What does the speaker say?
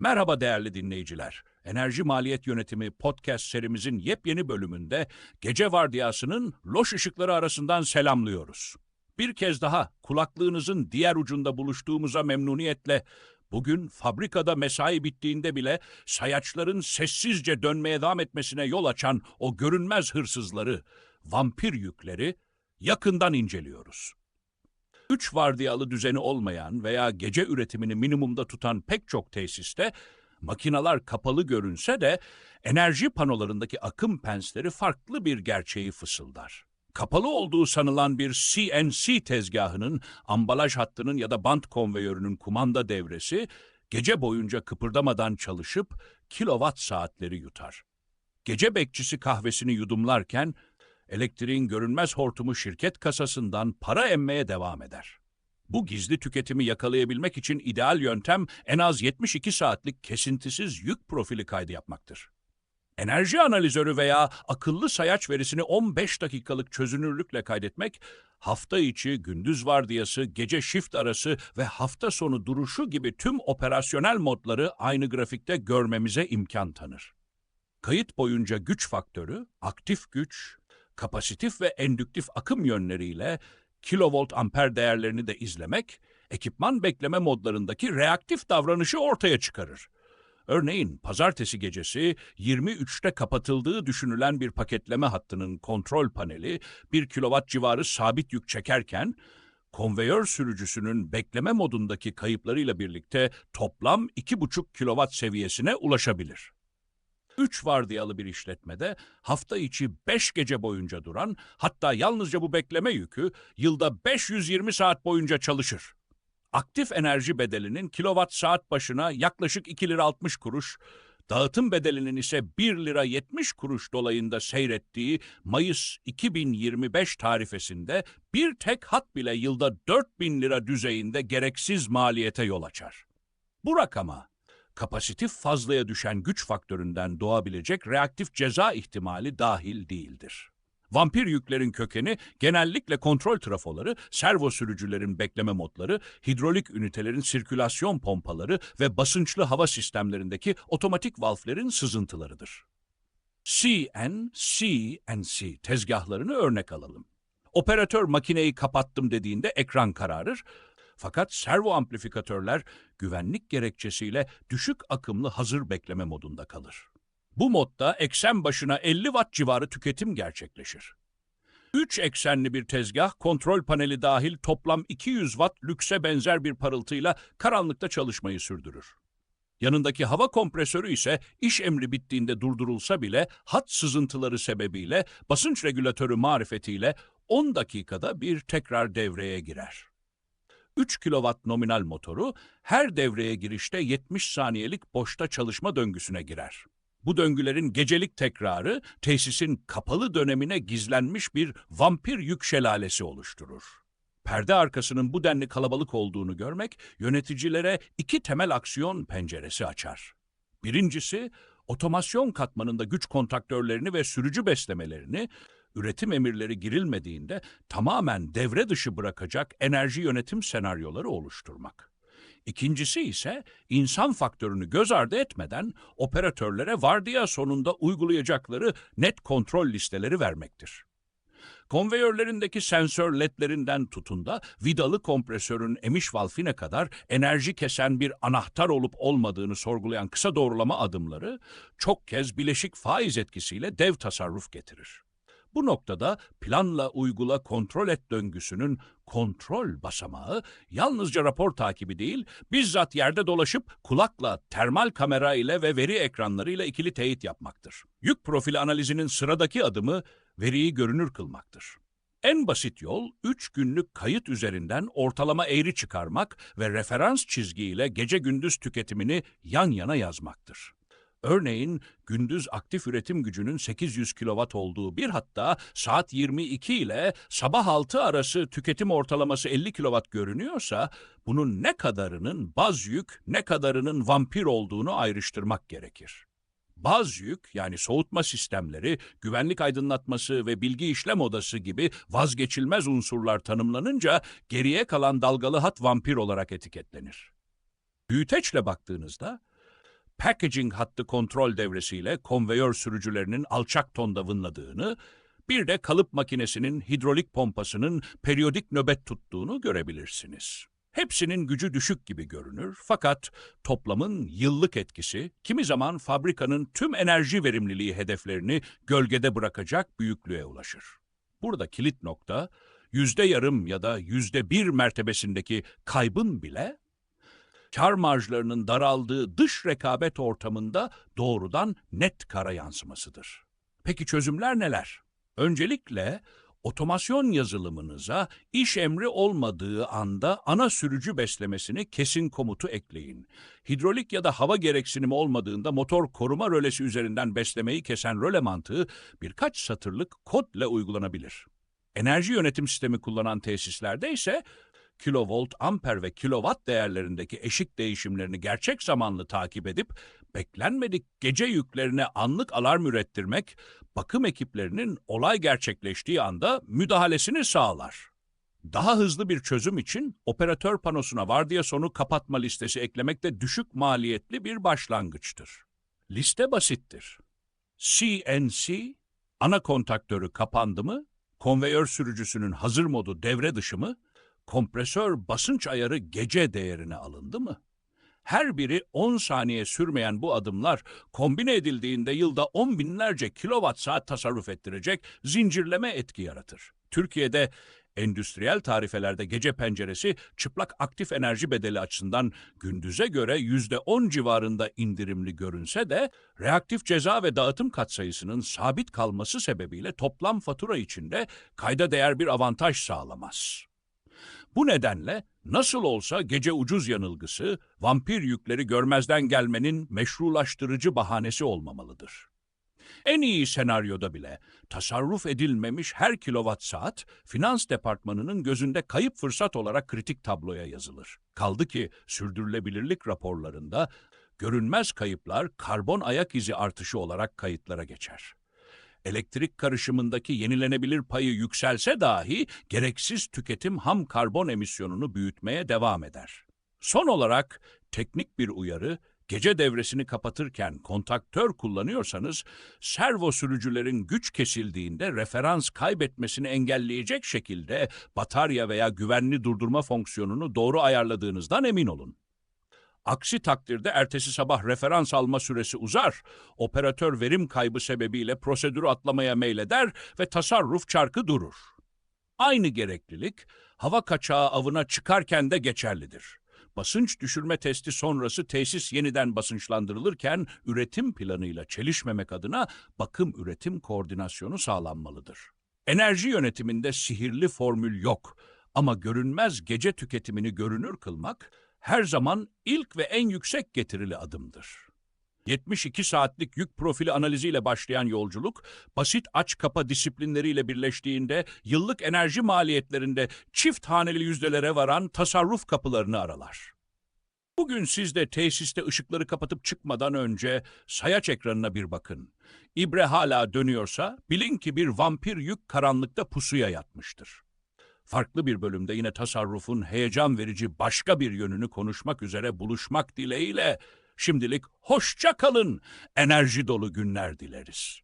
Merhaba değerli dinleyiciler. Enerji Maliyet Yönetimi podcast serimizin yepyeni bölümünde gece vardiyasının loş ışıkları arasından selamlıyoruz. Bir kez daha kulaklığınızın diğer ucunda buluştuğumuza memnuniyetle bugün fabrikada mesai bittiğinde bile sayaçların sessizce dönmeye devam etmesine yol açan o görünmez hırsızları, vampir yükleri yakından inceliyoruz. Üç vardiyalı düzeni olmayan veya gece üretimini minimumda tutan pek çok tesiste makinalar kapalı görünse de enerji panolarındaki akım pensleri farklı bir gerçeği fısıldar. Kapalı olduğu sanılan bir CNC tezgahının, ambalaj hattının ya da bant konveyörünün kumanda devresi gece boyunca kıpırdamadan çalışıp kilowatt saatleri yutar. Gece bekçisi kahvesini yudumlarken elektriğin görünmez hortumu şirket kasasından para emmeye devam eder. Bu gizli tüketimi yakalayabilmek için ideal yöntem en az 72 saatlik kesintisiz yük profili kaydı yapmaktır. Enerji analizörü veya akıllı sayaç verisini 15 dakikalık çözünürlükle kaydetmek, hafta içi, gündüz vardiyası, gece shift arası ve hafta sonu duruşu gibi tüm operasyonel modları aynı grafikte görmemize imkan tanır. Kayıt boyunca güç faktörü, aktif güç, kapasitif ve endüktif akım yönleriyle kilovolt amper değerlerini de izlemek, ekipman bekleme modlarındaki reaktif davranışı ortaya çıkarır. Örneğin pazartesi gecesi 23'te kapatıldığı düşünülen bir paketleme hattının kontrol paneli 1 kilowatt civarı sabit yük çekerken, konveyör sürücüsünün bekleme modundaki kayıplarıyla birlikte toplam 2,5 kilowatt seviyesine ulaşabilir. 3 vardiyalı bir işletmede hafta içi 5 gece boyunca duran, hatta yalnızca bu bekleme yükü yılda 520 saat boyunca çalışır. Aktif enerji bedelinin kilowatt saat başına yaklaşık 2 lira 60 kuruş, dağıtım bedelinin ise 1 lira 70 kuruş dolayında seyrettiği Mayıs 2025 tarifesinde bir tek hat bile yılda 4000 lira düzeyinde gereksiz maliyete yol açar. Bu rakama kapasitif fazlaya düşen güç faktöründen doğabilecek reaktif ceza ihtimali dahil değildir. Vampir yüklerin kökeni genellikle kontrol trafoları, servo sürücülerin bekleme modları, hidrolik ünitelerin sirkülasyon pompaları ve basınçlı hava sistemlerindeki otomatik valflerin sızıntılarıdır. CN, CNC tezgahlarını örnek alalım. Operatör makineyi kapattım dediğinde ekran kararır, fakat servo amplifikatörler güvenlik gerekçesiyle düşük akımlı hazır bekleme modunda kalır. Bu modda eksen başına 50 watt civarı tüketim gerçekleşir. 3 eksenli bir tezgah kontrol paneli dahil toplam 200 watt lükse benzer bir parıltıyla karanlıkta çalışmayı sürdürür. Yanındaki hava kompresörü ise iş emri bittiğinde durdurulsa bile hat sızıntıları sebebiyle basınç regülatörü marifetiyle 10 dakikada bir tekrar devreye girer. 3 kW nominal motoru her devreye girişte 70 saniyelik boşta çalışma döngüsüne girer. Bu döngülerin gecelik tekrarı tesisin kapalı dönemine gizlenmiş bir vampir yük şelalesi oluşturur. Perde arkasının bu denli kalabalık olduğunu görmek yöneticilere iki temel aksiyon penceresi açar. Birincisi, otomasyon katmanında güç kontaktörlerini ve sürücü beslemelerini üretim emirleri girilmediğinde tamamen devre dışı bırakacak enerji yönetim senaryoları oluşturmak. İkincisi ise insan faktörünü göz ardı etmeden operatörlere vardiya sonunda uygulayacakları net kontrol listeleri vermektir. Konveyörlerindeki sensör ledlerinden tutun da vidalı kompresörün emiş valfine kadar enerji kesen bir anahtar olup olmadığını sorgulayan kısa doğrulama adımları çok kez bileşik faiz etkisiyle dev tasarruf getirir. Bu noktada planla uygula kontrol et döngüsünün kontrol basamağı yalnızca rapor takibi değil, bizzat yerde dolaşıp kulakla, termal kamera ile ve veri ekranları ile ikili teyit yapmaktır. Yük profili analizinin sıradaki adımı veriyi görünür kılmaktır. En basit yol 3 günlük kayıt üzerinden ortalama eğri çıkarmak ve referans çizgiyle gece gündüz tüketimini yan yana yazmaktır. Örneğin gündüz aktif üretim gücünün 800 kW olduğu bir hatta saat 22 ile sabah 6 arası tüketim ortalaması 50 kW görünüyorsa bunun ne kadarının baz yük ne kadarının vampir olduğunu ayrıştırmak gerekir. Baz yük yani soğutma sistemleri, güvenlik aydınlatması ve bilgi işlem odası gibi vazgeçilmez unsurlar tanımlanınca geriye kalan dalgalı hat vampir olarak etiketlenir. Büyüteçle baktığınızda packaging hattı kontrol devresiyle konveyör sürücülerinin alçak tonda vınladığını, bir de kalıp makinesinin hidrolik pompasının periyodik nöbet tuttuğunu görebilirsiniz. Hepsinin gücü düşük gibi görünür fakat toplamın yıllık etkisi kimi zaman fabrikanın tüm enerji verimliliği hedeflerini gölgede bırakacak büyüklüğe ulaşır. Burada kilit nokta yüzde yarım ya da yüzde bir mertebesindeki kaybın bile kar marjlarının daraldığı dış rekabet ortamında doğrudan net kara yansımasıdır. Peki çözümler neler? Öncelikle otomasyon yazılımınıza iş emri olmadığı anda ana sürücü beslemesini kesin komutu ekleyin. Hidrolik ya da hava gereksinimi olmadığında motor koruma rölesi üzerinden beslemeyi kesen röle mantığı birkaç satırlık kod ile uygulanabilir. Enerji yönetim sistemi kullanan tesislerde ise kilovolt, amper ve kilowatt değerlerindeki eşik değişimlerini gerçek zamanlı takip edip beklenmedik gece yüklerine anlık alarm ürettirmek, bakım ekiplerinin olay gerçekleştiği anda müdahalesini sağlar. Daha hızlı bir çözüm için operatör panosuna vardiya sonu kapatma listesi eklemek de düşük maliyetli bir başlangıçtır. Liste basittir. CNC, ana kontaktörü kapandı mı, konveyör sürücüsünün hazır modu devre dışı mı, kompresör basınç ayarı gece değerine alındı mı? Her biri 10 saniye sürmeyen bu adımlar kombine edildiğinde yılda 10 binlerce kilowatt saat tasarruf ettirecek zincirleme etki yaratır. Türkiye'de endüstriyel tarifelerde gece penceresi çıplak aktif enerji bedeli açısından gündüze göre %10 civarında indirimli görünse de reaktif ceza ve dağıtım katsayısının sabit kalması sebebiyle toplam fatura içinde kayda değer bir avantaj sağlamaz. Bu nedenle nasıl olsa gece ucuz yanılgısı, vampir yükleri görmezden gelmenin meşrulaştırıcı bahanesi olmamalıdır. En iyi senaryoda bile tasarruf edilmemiş her kilowatt saat finans departmanının gözünde kayıp fırsat olarak kritik tabloya yazılır. Kaldı ki sürdürülebilirlik raporlarında görünmez kayıplar karbon ayak izi artışı olarak kayıtlara geçer elektrik karışımındaki yenilenebilir payı yükselse dahi gereksiz tüketim ham karbon emisyonunu büyütmeye devam eder. Son olarak teknik bir uyarı, gece devresini kapatırken kontaktör kullanıyorsanız, servo sürücülerin güç kesildiğinde referans kaybetmesini engelleyecek şekilde batarya veya güvenli durdurma fonksiyonunu doğru ayarladığınızdan emin olun. Aksi takdirde ertesi sabah referans alma süresi uzar, operatör verim kaybı sebebiyle prosedürü atlamaya meyleder ve tasarruf çarkı durur. Aynı gereklilik hava kaçağı avına çıkarken de geçerlidir. Basınç düşürme testi sonrası tesis yeniden basınçlandırılırken üretim planıyla çelişmemek adına bakım üretim koordinasyonu sağlanmalıdır. Enerji yönetiminde sihirli formül yok ama görünmez gece tüketimini görünür kılmak her zaman ilk ve en yüksek getirili adımdır. 72 saatlik yük profili analiziyle başlayan yolculuk, basit aç kapa disiplinleriyle birleştiğinde yıllık enerji maliyetlerinde çift haneli yüzdelere varan tasarruf kapılarını aralar. Bugün siz de tesiste ışıkları kapatıp çıkmadan önce sayaç ekranına bir bakın. İbre hala dönüyorsa bilin ki bir vampir yük karanlıkta pusuya yatmıştır farklı bir bölümde yine tasarrufun heyecan verici başka bir yönünü konuşmak üzere buluşmak dileğiyle şimdilik hoşça kalın, enerji dolu günler dileriz.